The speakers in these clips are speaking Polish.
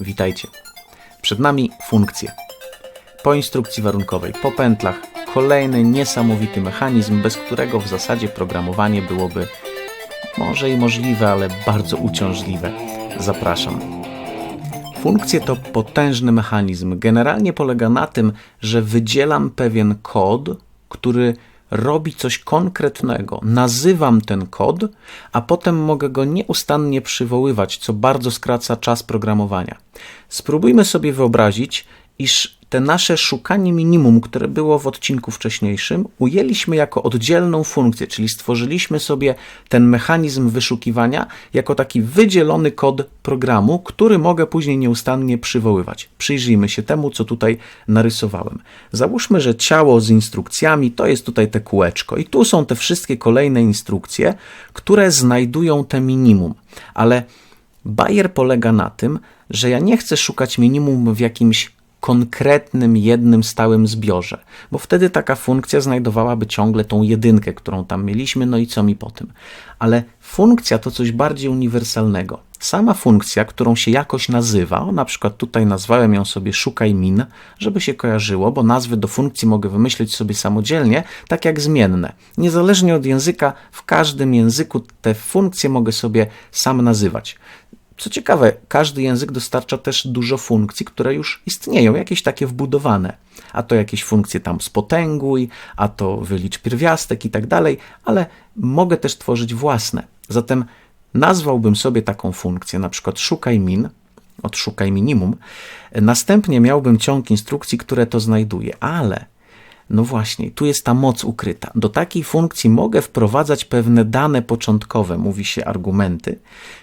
Witajcie. Przed nami funkcje. Po instrukcji warunkowej, po pętlach, kolejny niesamowity mechanizm, bez którego w zasadzie programowanie byłoby może i możliwe, ale bardzo uciążliwe. Zapraszam. Funkcje to potężny mechanizm. Generalnie polega na tym, że wydzielam pewien kod, który robi coś konkretnego. Nazywam ten kod, a potem mogę go nieustannie przywoływać, co bardzo skraca czas programowania. Spróbujmy sobie wyobrazić, iż te nasze szukanie minimum, które było w odcinku wcześniejszym, ujęliśmy jako oddzielną funkcję, czyli stworzyliśmy sobie ten mechanizm wyszukiwania jako taki wydzielony kod programu, który mogę później nieustannie przywoływać. Przyjrzyjmy się temu, co tutaj narysowałem. Załóżmy, że ciało z instrukcjami to jest tutaj te kółeczko i tu są te wszystkie kolejne instrukcje, które znajdują te minimum, ale Bayer polega na tym, że ja nie chcę szukać minimum w jakimś konkretnym, jednym stałym zbiorze, bo wtedy taka funkcja znajdowałaby ciągle tą jedynkę, którą tam mieliśmy, no i co mi po tym. Ale funkcja to coś bardziej uniwersalnego. Sama funkcja, którą się jakoś nazywa, na przykład tutaj nazwałem ją sobie szukaj min, żeby się kojarzyło, bo nazwy do funkcji mogę wymyślić sobie samodzielnie, tak jak zmienne. Niezależnie od języka, w każdym języku te funkcje mogę sobie sam nazywać. Co ciekawe, każdy język dostarcza też dużo funkcji, które już istnieją, jakieś takie wbudowane. A to jakieś funkcje tam spotęguj, a to wylicz pierwiastek i tak dalej, ale mogę też tworzyć własne. Zatem nazwałbym sobie taką funkcję, na przykład szukaj min, odszukaj minimum. Następnie miałbym ciąg instrukcji, które to znajduje, ale no właśnie, tu jest ta moc ukryta. Do takiej funkcji mogę wprowadzać pewne dane początkowe, mówi się argumenty,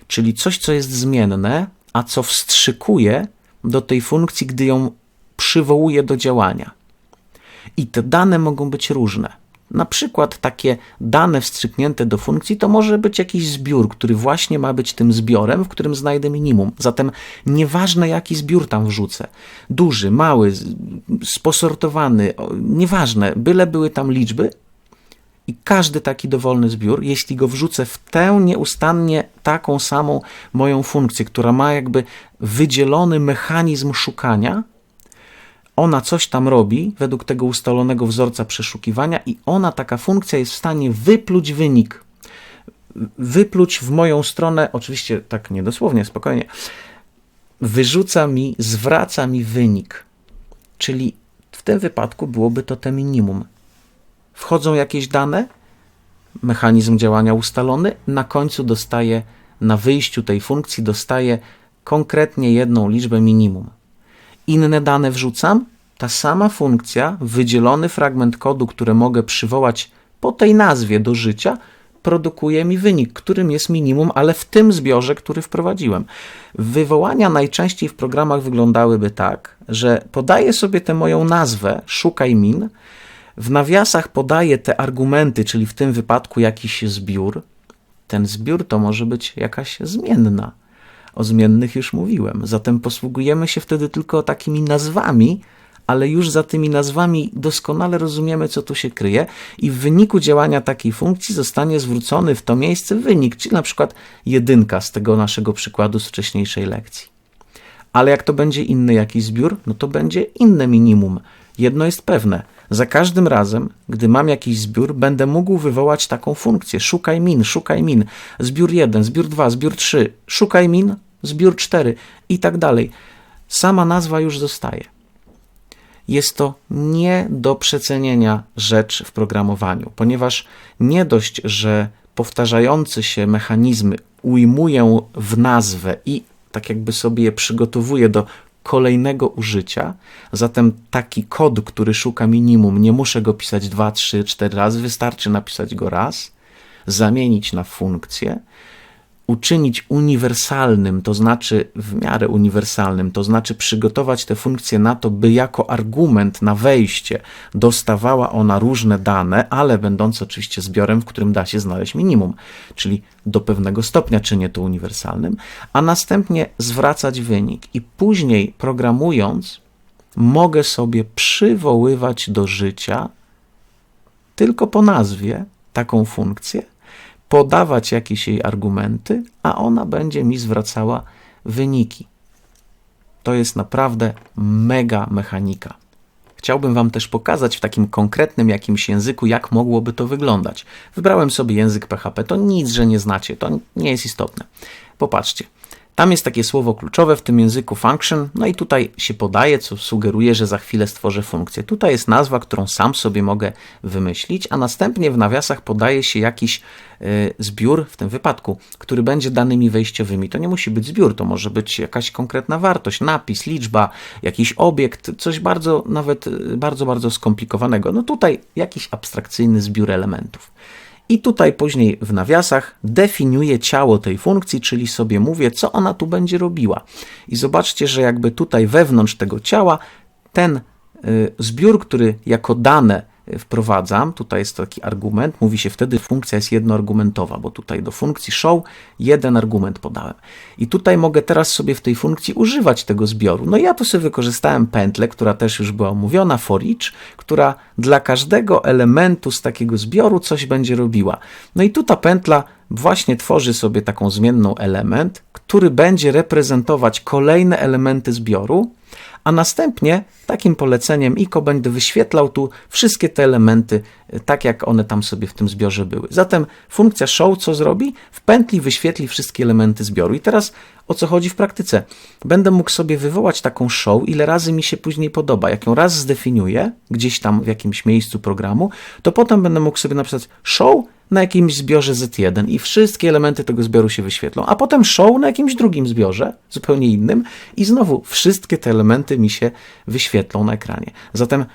czyli coś, co jest zmienne, a co wstrzykuje do tej funkcji, gdy ją przywołuje do działania. I te dane mogą być różne. Na przykład takie dane wstrzyknięte do funkcji to może być jakiś zbiór, który właśnie ma być tym zbiorem, w którym znajdę minimum. Zatem nieważne jaki zbiór tam wrzucę, duży, mały, sposortowany, nieważne, byle były tam liczby, i każdy taki dowolny zbiór, jeśli go wrzucę w tę nieustannie taką samą moją funkcję, która ma jakby wydzielony mechanizm szukania, ona coś tam robi według tego ustalonego wzorca przeszukiwania i ona, taka funkcja, jest w stanie wypluć wynik. Wypluć w moją stronę, oczywiście tak niedosłownie, spokojnie, wyrzuca mi, zwraca mi wynik. Czyli w tym wypadku byłoby to te minimum. Wchodzą jakieś dane, mechanizm działania ustalony, na końcu dostaję, na wyjściu tej funkcji dostaję konkretnie jedną liczbę minimum inne dane wrzucam, ta sama funkcja, wydzielony fragment kodu, który mogę przywołać po tej nazwie do życia, produkuje mi wynik, którym jest minimum, ale w tym zbiorze, który wprowadziłem. Wywołania najczęściej w programach wyglądałyby tak, że podaję sobie tę moją nazwę, szukaj min, w nawiasach podaję te argumenty, czyli w tym wypadku jakiś zbiór. Ten zbiór to może być jakaś zmienna. O zmiennych już mówiłem. Zatem posługujemy się wtedy tylko takimi nazwami, ale już za tymi nazwami doskonale rozumiemy, co tu się kryje, i w wyniku działania takiej funkcji zostanie zwrócony w to miejsce wynik, czyli na przykład jedynka z tego naszego przykładu z wcześniejszej lekcji. Ale jak to będzie inny jakiś zbiór, no to będzie inne minimum. Jedno jest pewne. Za każdym razem, gdy mam jakiś zbiór, będę mógł wywołać taką funkcję. Szukaj min, szukaj min. Zbiór 1, zbiór 2, zbiór 3. Szukaj min, zbiór 4 i tak dalej. Sama nazwa już zostaje. Jest to nie do przecenienia rzecz w programowaniu, ponieważ nie dość, że powtarzające się mechanizmy ujmuję w nazwę i tak jakby sobie je przygotowuję do kolejnego użycia. Zatem taki kod, który szuka minimum, nie muszę go pisać 2, 3, 4 razy, wystarczy napisać go raz, zamienić na funkcję uczynić uniwersalnym, to znaczy w miarę uniwersalnym, to znaczy przygotować tę funkcję na to, by jako argument na wejście dostawała ona różne dane, ale będące oczywiście zbiorem, w którym da się znaleźć minimum, czyli do pewnego stopnia czynię to uniwersalnym, a następnie zwracać wynik. I później programując mogę sobie przywoływać do życia tylko po nazwie taką funkcję, podawać jakieś jej argumenty, a ona będzie mi zwracała wyniki. To jest naprawdę mega mechanika. Chciałbym Wam też pokazać w takim konkretnym jakimś języku, jak mogłoby to wyglądać. Wybrałem sobie język PHP, to nic, że nie znacie, to nie jest istotne. Popatrzcie. Tam jest takie słowo kluczowe w tym języku function, no i tutaj się podaje, co sugeruje, że za chwilę stworzę funkcję. Tutaj jest nazwa, którą sam sobie mogę wymyślić, a następnie w nawiasach podaje się jakiś y, zbiór, w tym wypadku, który będzie danymi wejściowymi. To nie musi być zbiór, to może być jakaś konkretna wartość, napis, liczba, jakiś obiekt, coś bardzo, nawet y, bardzo, bardzo skomplikowanego. No tutaj jakiś abstrakcyjny zbiór elementów. I tutaj później w nawiasach definiuję ciało tej funkcji, czyli sobie mówię, co ona tu będzie robiła. I zobaczcie, że jakby tutaj wewnątrz tego ciała ten y, zbiór, który jako dane wprowadzam, tutaj jest taki argument, mówi się wtedy funkcja jest jednoargumentowa, bo tutaj do funkcji show jeden argument podałem. I tutaj mogę teraz sobie w tej funkcji używać tego zbioru. No ja tu sobie wykorzystałem pętlę, która też już była omówiona, for each, która dla każdego elementu z takiego zbioru coś będzie robiła. No i tu ta pętla właśnie tworzy sobie taką zmienną element, który będzie reprezentować kolejne elementy zbioru, a następnie takim poleceniem ICO będę wyświetlał tu wszystkie te elementy, e, tak jak one tam sobie w tym zbiorze były. Zatem funkcja show co zrobi? W pętli wyświetli wszystkie elementy zbioru. I teraz o co chodzi w praktyce? Będę mógł sobie wywołać taką show, ile razy mi się później podoba. Jak ją raz zdefiniuję, gdzieś tam w jakimś miejscu programu, to potem będę mógł sobie napisać show na jakimś zbiorze Z1 i wszystkie elementy tego zbioru się wyświetlą, a potem show na jakimś drugim zbiorze, zupełnie innym i znowu wszystkie te elementy mi się wyświetlą na ekranie. Zatem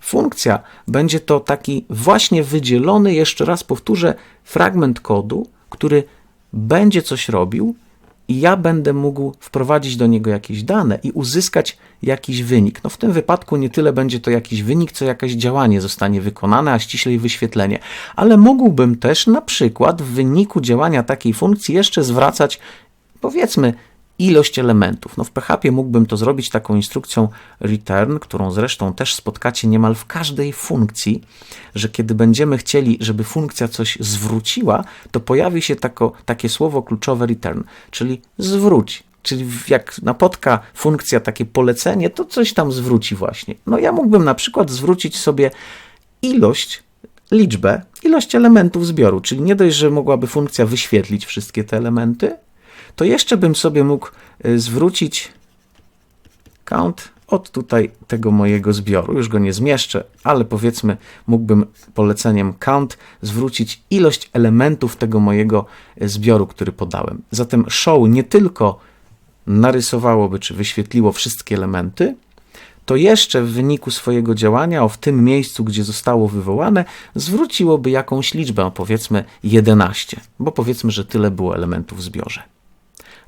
funkcja będzie to taki właśnie wydzielony, jeszcze raz powtórzę, fragment kodu, który będzie coś robił, i ja będę mógł wprowadzić do niego jakieś dane i uzyskać jakiś wynik. No w tym wypadku nie tyle będzie to jakiś wynik, co jakieś działanie zostanie wykonane, a ściślej wyświetlenie. Ale mógłbym też na przykład w wyniku działania takiej funkcji jeszcze zwracać powiedzmy ilość elementów. No w PHP mógłbym to zrobić taką instrukcją return, którą zresztą też spotkacie niemal w każdej funkcji, że kiedy będziemy chcieli, żeby funkcja coś zwróciła, to pojawi się tako, takie słowo kluczowe return, czyli zwróć. Czyli jak napotka funkcja takie polecenie, to coś tam zwróci właśnie. No ja mógłbym na przykład zwrócić sobie ilość liczbę, ilość elementów zbioru, czyli nie dość, że mogłaby funkcja wyświetlić wszystkie te elementy, to jeszcze bym sobie mógł y, zwrócić count od tutaj tego mojego zbioru. Już go nie zmieszczę, ale powiedzmy, mógłbym poleceniem count zwrócić ilość elementów tego mojego y, zbioru, który podałem. Zatem show nie tylko narysowałoby czy wyświetliło wszystkie elementy, to jeszcze w wyniku swojego działania, o w tym miejscu, gdzie zostało wywołane, zwróciłoby jakąś liczbę, powiedzmy 11, bo powiedzmy, że tyle było elementów w zbiorze.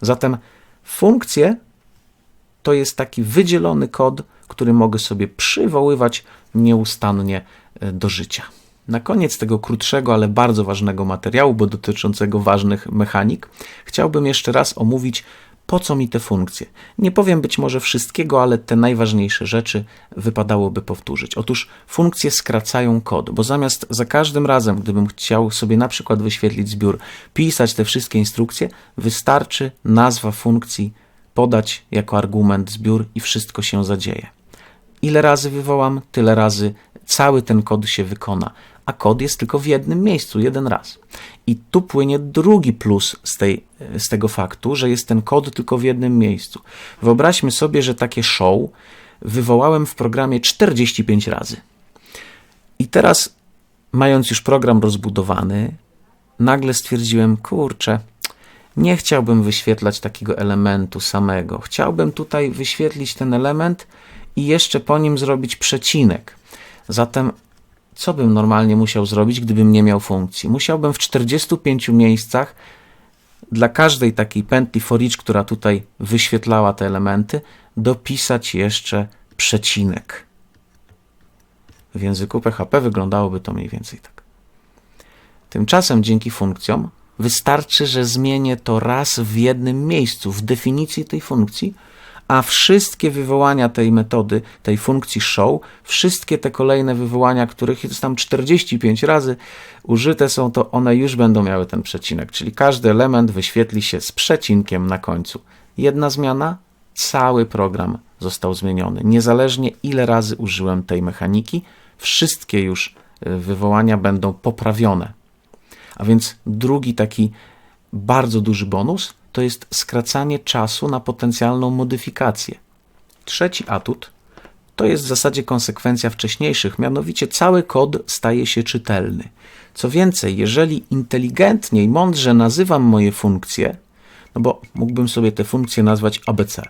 Zatem funkcje to jest taki wydzielony kod, który mogę sobie przywoływać nieustannie e, do życia. Na koniec tego krótszego, ale bardzo ważnego materiału, bo dotyczącego ważnych mechanik, chciałbym jeszcze raz omówić, po co mi te funkcje. Nie powiem być może wszystkiego, ale te najważniejsze rzeczy wypadałoby powtórzyć. Otóż funkcje skracają kod, bo zamiast za każdym razem, gdybym chciał sobie na przykład wyświetlić zbiór, pisać te wszystkie instrukcje, wystarczy nazwa funkcji podać jako argument zbiór i wszystko się zadzieje. Ile razy wywołam, tyle razy cały ten kod się wykona, a kod jest tylko w jednym miejscu, jeden raz. I tu płynie drugi plus z, tej, z tego faktu, że jest ten kod tylko w jednym miejscu. Wyobraźmy sobie, że takie show wywołałem w programie 45 razy. I teraz, mając już program rozbudowany, nagle stwierdziłem, kurczę, nie chciałbym wyświetlać takiego elementu samego. Chciałbym tutaj wyświetlić ten element i jeszcze po nim zrobić przecinek. Zatem co bym normalnie musiał zrobić, gdybym nie miał funkcji? Musiałbym w 45 miejscach dla każdej takiej pętli for each, która tutaj wyświetlała te elementy, dopisać jeszcze przecinek. W języku PHP wyglądałoby to mniej więcej tak. Tymczasem dzięki funkcjom wystarczy, że zmienię to raz w jednym miejscu, w definicji tej funkcji, a wszystkie wywołania tej metody, tej funkcji show, wszystkie te kolejne wywołania, których jest tam 45 razy użyte są, to one już będą miały ten przecinek, czyli każdy element wyświetli się z przecinkiem na końcu. Jedna zmiana, cały program został zmieniony. Niezależnie ile razy użyłem tej mechaniki, wszystkie już y, wywołania będą poprawione. A więc drugi taki bardzo duży bonus to jest skracanie czasu na potencjalną modyfikację. Trzeci atut to jest w zasadzie konsekwencja wcześniejszych, mianowicie cały kod staje się czytelny. Co więcej, jeżeli inteligentnie i mądrze nazywam moje funkcje, no bo mógłbym sobie te funkcje nazwać ABC.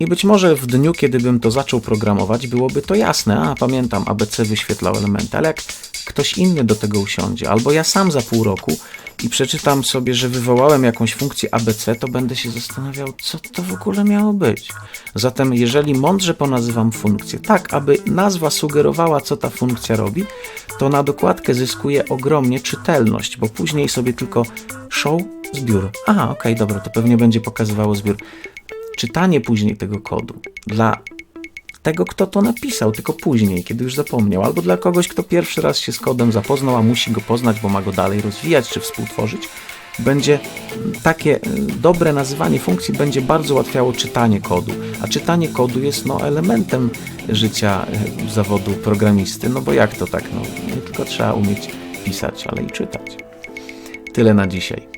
I być może w dniu, kiedy bym to zaczął programować, byłoby to jasne. A pamiętam, ABC wyświetlał elementy, ale jak ktoś inny do tego usiądzie, albo ja sam za pół roku i przeczytam sobie, że wywołałem jakąś funkcję ABC, to będę się zastanawiał, co to w ogóle miało być. Zatem, jeżeli mądrze ponazywam funkcję, tak aby nazwa sugerowała, co ta funkcja robi, to na dokładkę zyskuje ogromnie czytelność, bo później sobie tylko show zbiór. Aha, okej, dobra, to pewnie będzie pokazywało zbiór czytanie później tego kodu dla tego, kto to napisał, tylko później, kiedy już zapomniał, albo dla kogoś, kto pierwszy raz się z kodem zapoznał, a musi go poznać, bo ma go dalej rozwijać czy współtworzyć, będzie takie y, dobre nazywanie funkcji będzie bardzo ułatwiało czytanie kodu, a czytanie kodu jest no, elementem życia y, zawodu programisty, no bo jak to tak, no, nie tylko trzeba umieć pisać, ale i czytać. Tyle na dzisiaj.